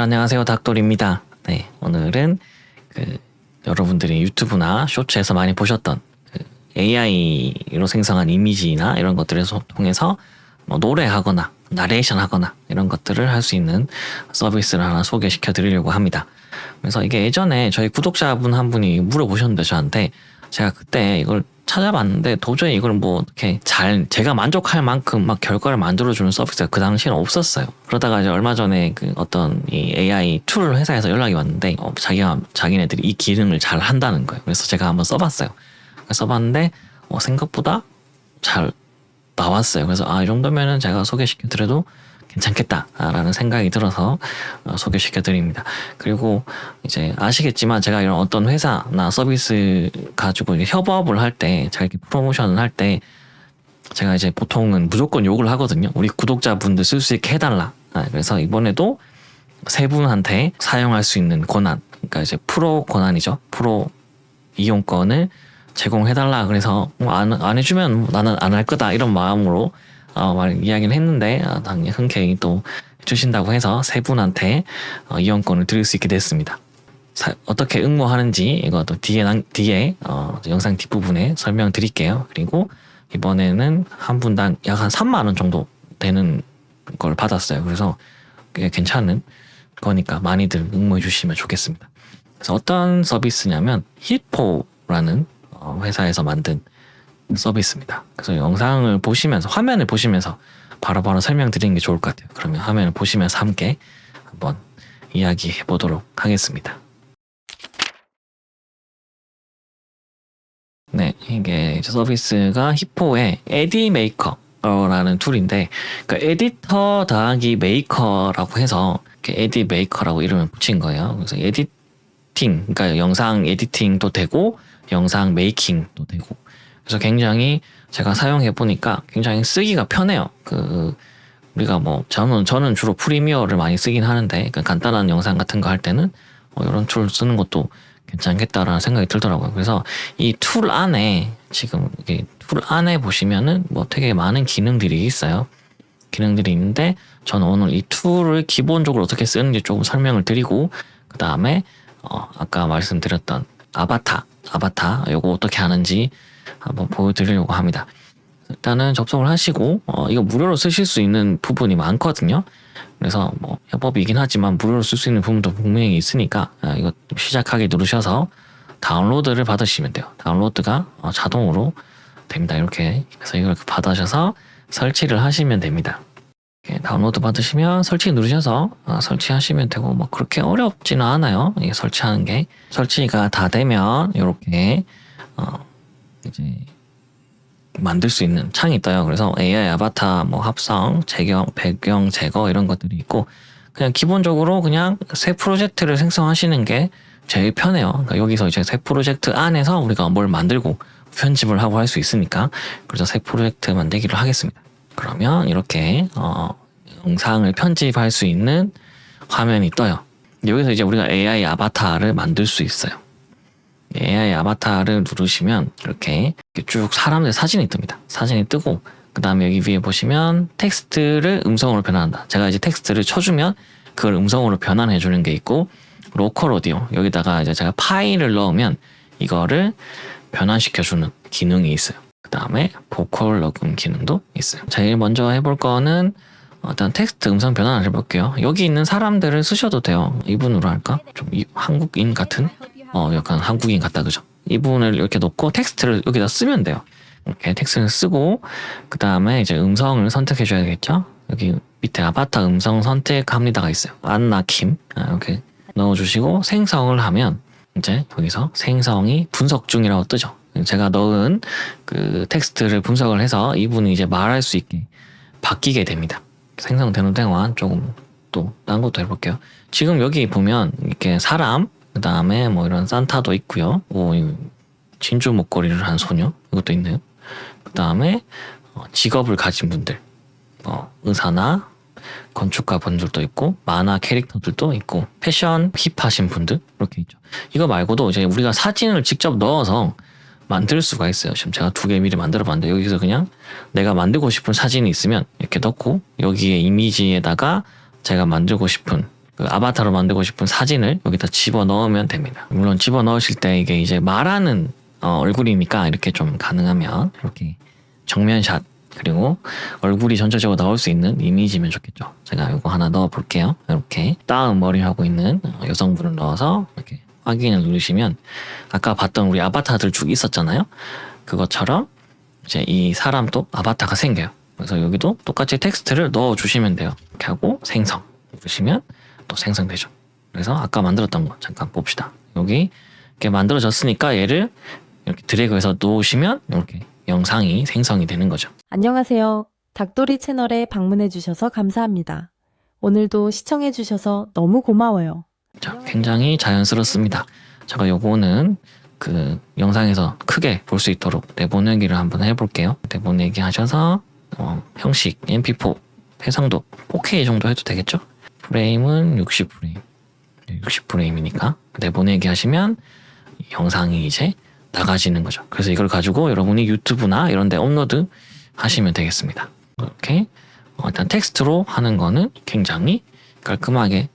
네, 여러분들 안녕하세요. 닥돌입니다. 네, 오늘은 그 여러분들이 유튜브나 쇼츠에서 많이 보셨던 그 AI로 생성한 이미지나 이런 것들을 소- 통해서 뭐 노래하거나 나레이션 하거나 이런 것들을 할 수 있는 서비스를 하나 소개시켜 드리려고 합니다. 그래서 이게 예전에 저희 구독자분 한 분이 물어보셨는데 저한테 제가 그때 이걸 찾아봤는데 도저히 이걸 뭐 어떻게 잘 제가 만족할 만큼 막 결과를 만들어주는 서비스가 그 당시에는 없었어요. 그러다가 이제 얼마 전에 그 어떤 이 AI 툴 회사에서 연락이 왔는데 어, 자기가 자기네들이 이 기능을 잘 한다는 거예요. 그래서 제가 한번 써봤어요. 써봤는데 어, 생각보다 잘 나왔어요. 그래서 아 이 정도면은 제가 소개시켜 드려도 괜찮겠다라는 생각이 들어서 어, 소개시켜 드립니다. 그리고 이제 아시겠지만 제가 이런 어떤 회사나 서비스 가지고 협업을 할때 이렇게 프로모션을 할 때 제가 이제 보통은 무조건 욕을 하거든요. 우리 구독자분들 쓸 수 있게 해달라. 아, 그래서 이번에도 세 분한테 사용할 수 있는 권한, 그러니까 이제 프로 권한이죠. 프로 이용권을 제공해달라. 그래서 뭐 안, 안 해주면 나는 안 할 거다. 이런 마음으로 어, 말 이야기를 했는데 아, 당연히 흔쾌히 또 해주신다고 해서 세 분한테 어, 이용권을 드릴 수 있게 됐습니다. 사- 어떻게 응모하는지 이것도 뒤에 남- 뒤에 어, 영상 뒷부분에 설명드릴게요. 그리고 이번에는 한 분당 약 한 3만 원 정도 되는 걸 받았어요. 그래서 꽤 괜찮은 거니까 많이들 응모해 주시면 좋겠습니다. 그래서 어떤 서비스냐면 히포라는 어, 회사에서 만든 서비스입니다. 그래서 영상을 보시면서 화면을 보시면서 바로 바로 설명드리는 게 좋을 것 같아요. 그러면 화면을 보시면서 함께 한번 이야기해 보도록 하겠습니다. 네, 이게 서비스가 히포의 에디 메이커라는 툴인데, 그 에디터 더하기 메이커라고 해서 에디 메이커라고 이름을 붙인 거예요. 그래서 에디팅, 그러니까 영상 에디팅도 되고, 영상 메이킹도 되고, 그래서 굉장히 제가 사용해 보니까 굉장히 쓰기가 편해요. 그 우리가 뭐 저는 저는 주로 프리미어를 많이 쓰긴 하는데, 그러니까 간단한 영상 같은 거 할 때는 어, 이런 툴 쓰는 것도 괜찮겠다라는 생각이 들더라고요. 그래서 이 툴 안에 지금 이게 툴 안에 보시면은 뭐 되게 많은 기능들이 있어요. 기능들이 있는데 저는 오늘 이 툴을 기본적으로 어떻게 쓰는지 조금 설명을 드리고 그 다음에 어 아까 말씀드렸던 아바타 아바타 요거 어떻게 하는지 한번 보여드리려고 합니다. 일단은 접속을 하시고 어 이거 무료로 쓰실 수 있는 부분이 많거든요. 그래서 뭐 협업이긴 하지만 무료로 쓸 수 있는 부분도 분명히 있으니까 아, 이거 시작하기 누르셔서 다운로드를 받으시면 돼요. 다운로드가 어, 자동으로 됩니다. 이렇게 그래서 이걸 받으셔서 설치를 하시면 됩니다. 다운로드 받으시면 설치 누르셔서 어, 설치하시면 되고 뭐 그렇게 어렵지는 않아요. 이게 설치하는 게 설치가 다 되면 이렇게 어 이제 만들 수 있는 창이 떠요. 그래서 AI 아바타 뭐 합성, 재경, 배경 제거 이런 것들이 있고 그냥 기본적으로 그냥 새 프로젝트를 생성하시는 게 제일 편해요. 그러니까 여기서 이제 새 프로젝트 안에서 우리가 뭘 만들고 편집을 하고 할 수 있으니까 그래서 새 프로젝트 만들기를 하겠습니다. 그러면 이렇게 어, 영상을 편집할 수 있는 화면이 떠요. 여기서 이제 우리가 AI 아바타를 만들 수 있어요. AI 아바타를 누르시면 이렇게 쭉 사람들 사진이 뜹니다. 사진이 뜨고 그 다음에 여기 위에 보시면 텍스트를 음성으로 변환한다. 제가 이제 텍스트를 쳐주면 그걸 음성으로 변환해 주는 게 있고 로컬 오디오 여기다가 이제 제가 파일을 넣으면 이거를 변환시켜 주는 기능이 있어요. 그 다음에 보컬 녹음 기능도 있어요. 제일 먼저 해볼 거는 일단 텍스트 음성 변환을 해볼게요. 여기 있는 사람들을 쓰셔도 돼요. 이분으로 할까? 좀 이- 한국인 같은? 어, 약간 한국인 같다, 그죠? 이분을 이렇게 놓고 텍스트를 여기다 쓰면 돼요. 이렇게 텍스트를 쓰고, 그 다음에 이제 음성을 선택해 줘야겠죠? 여기 밑에 아바타 음성 선택합니다가 있어요. 안나 킴. 아, 이렇게 넣어주시고, 생성을 하면, 이제 여기서 생성이 분석 중이라고 뜨죠. 제가 넣은 그 텍스트를 분석을 해서 이분이 이제 말할 수 있게 바뀌게 됩니다. 생성되는 동안 조금 또딴 것도 해볼게요. 지금 여기 보면 이렇게 사람, 그 다음에 뭐 이런 산타도 있고요. 오, 이 진주 목걸이를 한 소녀 이것도 있네요. 그 다음에 어, 직업을 가진 분들, 뭐 의사나 건축가 분들도 있고 만화 캐릭터들도 있고 패션 힙하신 분들 이렇게 있죠. 이거 말고도 이제 우리가 사진을 직접 넣어서 만들 수가 있어요. 지금 제가 두 개 미리 만들어 봤는데 여기서 그냥 내가 만들고 싶은 사진이 있으면 이렇게 넣고 여기에 이미지에다가 제가 만들고 싶은 그 아바타로 만들고 싶은 사진을 여기다 집어 넣으면 됩니다. 물론 집어 넣으실 때 이게 이제 말하는 어, 얼굴이니까 이렇게 좀 가능하면 이렇게 정면샷 그리고 얼굴이 전체적으로 나올 수 있는 이미지면 좋겠죠. 제가 이거 하나 넣어 볼게요. 이렇게 다음 머리 하고 있는 어, 여성분을 넣어서 이렇게 확인을 누르시면 아까 봤던 우리 아바타들 쭉 있었잖아요. 그것처럼 이제 이 사람도 아바타가 생겨요. 그래서 여기도 똑같이 텍스트를 넣어 주시면 돼요. 이렇게 하고 생성 누르시면 또 생성되죠. 그래서 아까 만들었던 거 잠깐 봅시다. 여기 이렇게 만들어졌으니까 얘를 이렇게 드래그해서 놓으시면 이렇게 영상이 생성이 되는 거죠. 안녕하세요. 닭도리 채널에 방문해 주셔서 감사합니다. 오늘도 시청해 주셔서 너무 고마워요. 자, 굉장히 자연스럽습니다. 제가 요거는 그 영상에서 크게 볼 수 있도록 내보내기를 한번 해볼게요. 내보내기 하셔서 어, 형식 MP4 해상도 4K 정도 해도 되겠죠? 프레임은 60프레임. 60프레임이니까 내보내기 하시면 이 영상이 이제 나가지는 거죠. 그래서 이걸 가지고 여러분이 유튜브나 이런 데 업로드 하시면 되겠습니다. 이렇게 어, 일단 텍스트로 하는 거는 굉장히 깔끔하게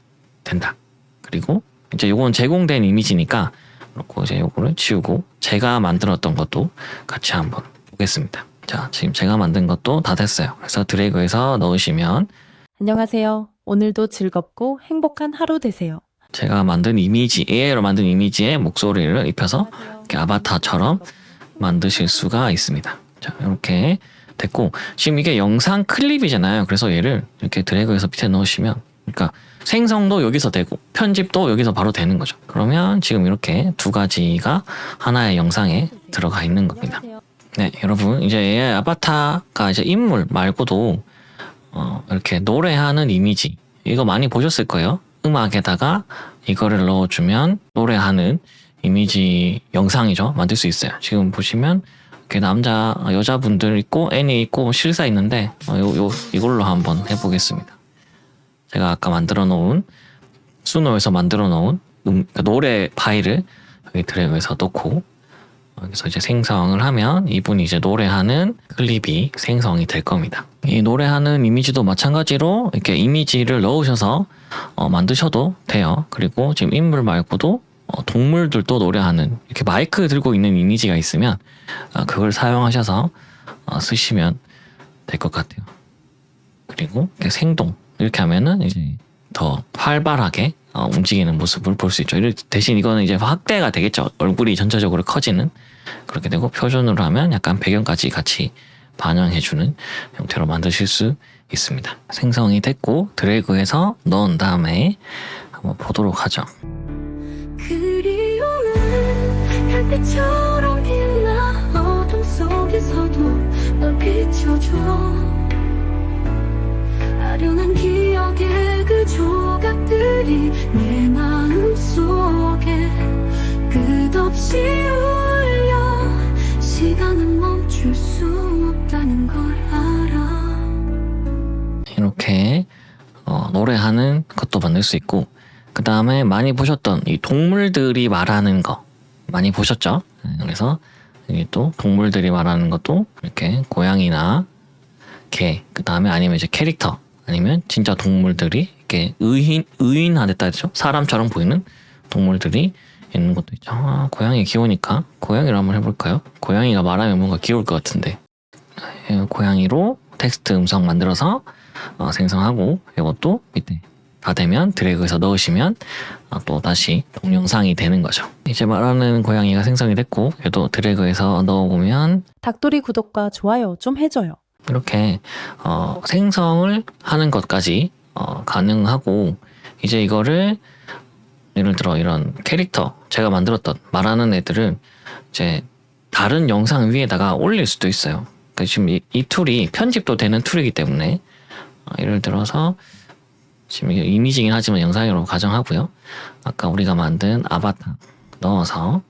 된다. 그리고 이제 요건 제공된 이미지니까 그렇고 이제 요거를 지우고 제가 만들었던 것도 같이 한번 보겠습니다. 자, 지금 제가 만든 것도 다 됐어요. 그래서 드래그해서 넣으시면 안녕하세요. 오늘도 즐겁고 행복한 하루 되세요. 제가 만든 이미지, AI로 만든 이미지에 목소리를 입혀서 이렇게 아바타처럼 만드실 수가 있습니다. 자, 이렇게 됐고 지금 이게 영상 클립이잖아요. 그래서 얘를 이렇게 드래그해서 밑에 넣으시면 그러니까 생성도 여기서 되고 편집도 여기서 바로 되는 거죠. 그러면 지금 이렇게 두 가지가 하나의 영상에 들어가 있는 겁니다. 네, 여러분 이제 AI 아바타가 이제 인물 말고도 어, 이렇게 노래하는 이미지 이거 많이 보셨을 거예요. 음악에다가 이거를 넣어주면 노래하는 이미지 영상이죠. 만들 수 있어요. 지금 보시면 이렇게 남자 여자분들 있고 애니 있고 실사 있는데 어, 요, 요 이걸로 한번 해보겠습니다. 제가 아까 만들어 놓은 수노에서 만들어 놓은 음, 그러니까 노래 파일을 여기 드래그해서 넣고 여기서 이제 생성을 하면 이분이 이제 노래하는 클립이 생성이 될 겁니다. 이 노래하는 이미지도 마찬가지로 이렇게 이미지를 넣으셔서 어, 만드셔도 돼요. 그리고 지금 인물 말고도 어, 동물들도 노래하는 이렇게 마이크 들고 있는 이미지가 있으면 어, 그걸 사용하셔서 어, 쓰시면 될 것 같아요. 그리고 이렇게 생동 이렇게 하면은 이제 더 활발하게 어, 움직이는 모습을 볼 수 있죠. 대신 이거는 이제 확대가 되겠죠. 얼굴이 전체적으로 커지는 그렇게 되고 표준으로 하면 약간 배경까지 같이 반영해주는 형태로 만드실 수 있습니다. 생성이 됐고 드래그해서 넣은 다음에 한번 보도록 하죠. 그리움은 아련한 기억의 그 조각들이 내 마음 속에 끝없이 울려 시간은 멈출 수 없다는 걸 알아 이렇게 어, 노래하는 것도 만들 수 있고 그 다음에 많이 보셨던 이 동물들이 말하는 거 많이 보셨죠? 네, 그래서 이게 또 동물들이 말하는 것도 이렇게 고양이나 개, 그 다음에 아니면 이제 캐릭터 아니면 진짜 동물들이 이렇게 의인 의인화 됐다 했죠? 사람처럼 보이는 동물들이 있는 것도 있죠. 아, 고양이 귀여우니까 고양이로 한번 해볼까요? 고양이가 말하면 뭔가 귀여울 것 같은데 예, 고양이로 텍스트 음성 만들어서 어, 생성하고 이것도 밑에 다 되면 드래그해서 넣으시면 어, 또 다시 동영상이 되는 거죠. 이제 말하는 고양이가 생성이 됐고 얘도 드래그해서 넣어보면 닭도리 구독과 좋아요 좀 해줘요. 이렇게 어, 생성을 하는 것까지 어, 가능하고 이제 이거를 예를 들어 이런 캐릭터 제가 만들었던 말하는 애들을 이제 다른 영상 위에다가 올릴 수도 있어요. 그러니까 지금 이, 이 툴이 편집도 되는 툴이기 때문에 어, 예를 들어서 지금 이미지긴 하지만 영상으로 가정하고요. 아까 우리가 만든 아바타 넣어서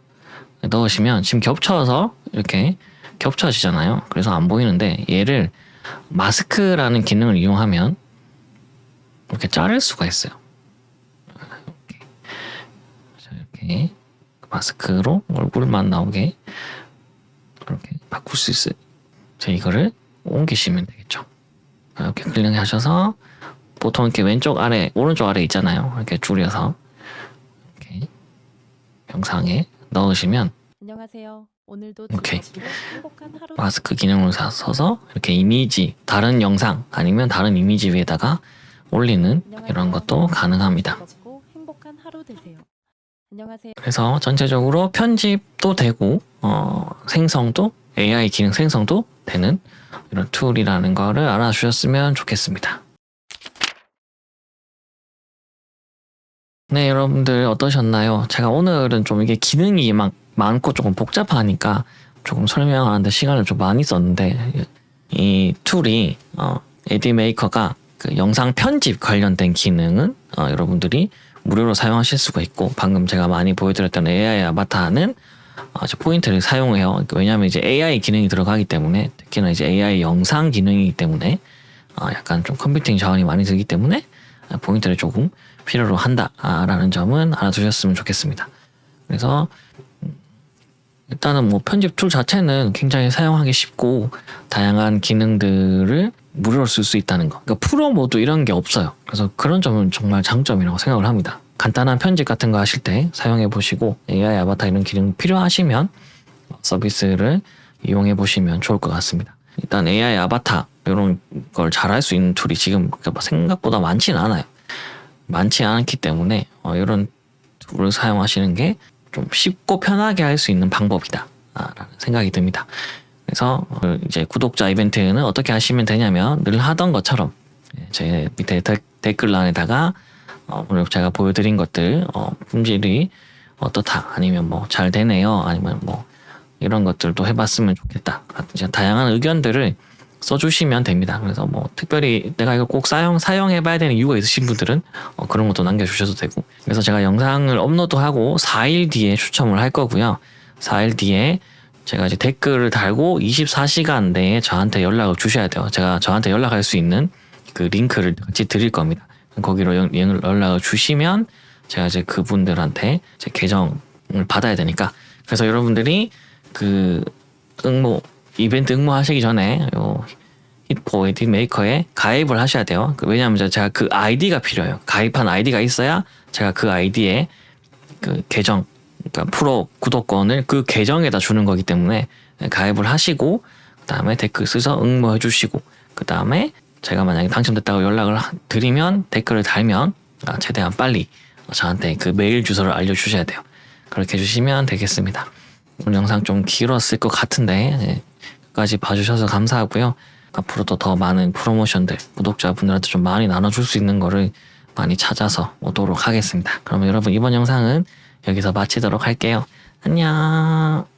넣으시면 지금 겹쳐서 이렇게 겹쳐지잖아요. 그래서 안 보이는데 얘를 마스크라는 기능을 이용하면 이렇게 자를 수가 있어요. 이렇게, 자, 이렇게 마스크로 얼굴만 나오게 그렇게 바꿀 수 있어요. 자, 이거를 옮기시면 되겠죠. 이렇게 클릭하셔서 보통 이렇게 왼쪽 아래, 오른쪽 아래 있잖아요. 이렇게 줄여서 이렇게 영상에 넣으시면 안녕하세요. 오늘도 오케이. 행복한 하루 마스크 기능을 사- 써서 이렇게 이미지, 다른 영상 아니면 다른 이미지 위에다가 올리는 이런 것도 가능합니다. 행복한 하루 되세요. 안녕하세요. 그래서 전체적으로 편집도 되고 어, 생성도 AI 기능 생성도 되는 이런 툴이라는 거를 알아주셨으면 좋겠습니다. 네, 여러분들 어떠셨나요? 제가 오늘은 좀 이게 기능이 막 많고 조금 복잡하니까 조금 설명하는데 시간을 좀 많이 썼는데 이 툴이 어, 에디 메이커가 그 영상 편집 관련된 기능은 어, 여러분들이 무료로 사용하실 수가 있고 방금 제가 많이 보여드렸던 AI 아바타는 아주 포인트를 사용해요. 그러니까 왜냐하면 이제 AI 기능이 들어가기 때문에 특히나 이제 AI 영상 기능이기 때문에 아, 약간 좀 컴퓨팅 자원이 많이 들기 때문에 아, 포인트를 조금 필요로 한다라는 점은 알아두셨으면 좋겠습니다. 그래서 음, 일단은 뭐 편집 툴 자체는 굉장히 사용하기 쉽고 다양한 기능들을 무료로 쓸 수 있다는 거. 그러니까 프로 모드 이런 게 없어요. 그래서 그런 점은 정말 장점이라고 생각을 합니다. 간단한 편집 같은 거 하실 때 사용해 보시고 AI 아바타 이런 기능 필요하시면 서비스를 이용해 보시면 좋을 것 같습니다. 일단 AI 아바타 이런 걸 잘 할 수 있는 툴이 지금 생각보다 많지는 않아요. 많지 않기 때문에 어, 이런 툴을 사용하시는 게 좀 쉽고 편하게 할 수 있는 방법이다. 라는 생각이 듭니다. 그래서 어, 이제 구독자 이벤트는 어떻게 하시면 되냐면 늘 하던 것처럼 예, 제 밑에 데- 댓글란에다가 어, 오늘 제가 보여드린 것들 어, 품질이 어떻다 아니면 뭐 잘 되네요 아니면 뭐 이런 것들도 해봤으면 좋겠다 같은 다양한 의견들을 써주시면 됩니다. 그래서 뭐 특별히 내가 이거 꼭 사용 사용해봐야 되는 이유가 있으신 분들은 어, 그런 것도 남겨주셔도 되고 그래서 제가 영상을 업로드하고 4일 뒤에 추첨을 할 거고요. 4일 뒤에 제가 이제 댓글을 달고 24시간 내에 저한테 연락을 주셔야 돼요. 제가 저한테 연락할 수 있는 그 링크를 같이 드릴 겁니다. 거기로 연락을 주시면 제가 이제 그분들한테 제 계정을 받아야 되니까 그래서 여러분들이 그 응모 이벤트 응모하시기 전에 요 히포 에디 메이커에 가입을 하셔야 돼요. 그 왜냐하면 제가 그 아이디가 필요해요. 가입한 아이디가 있어야 제가 그 아이디에 그 계정 그러니까 프로 구독권을 그 계정에다 주는 거기 때문에 가입을 하시고 그 다음에 댓글 써서 응모해 주시고 그 다음에 제가 만약에 당첨됐다고 연락을 하- 드리면 댓글을 달면 아, 최대한 빨리 저한테 그 메일 주소를 알려주셔야 돼요. 그렇게 해주시면 되겠습니다. 오늘 영상 좀 길었을 것 같은데 네, 끝까지 봐주셔서 감사하고요. 앞으로도 더 많은 프로모션들 구독자분들한테 좀 많이 나눠줄 수 있는 거를 많이 찾아서 오도록 하겠습니다. 그러면 여러분 이번 영상은 여기서 마치도록 할게요. 안녕.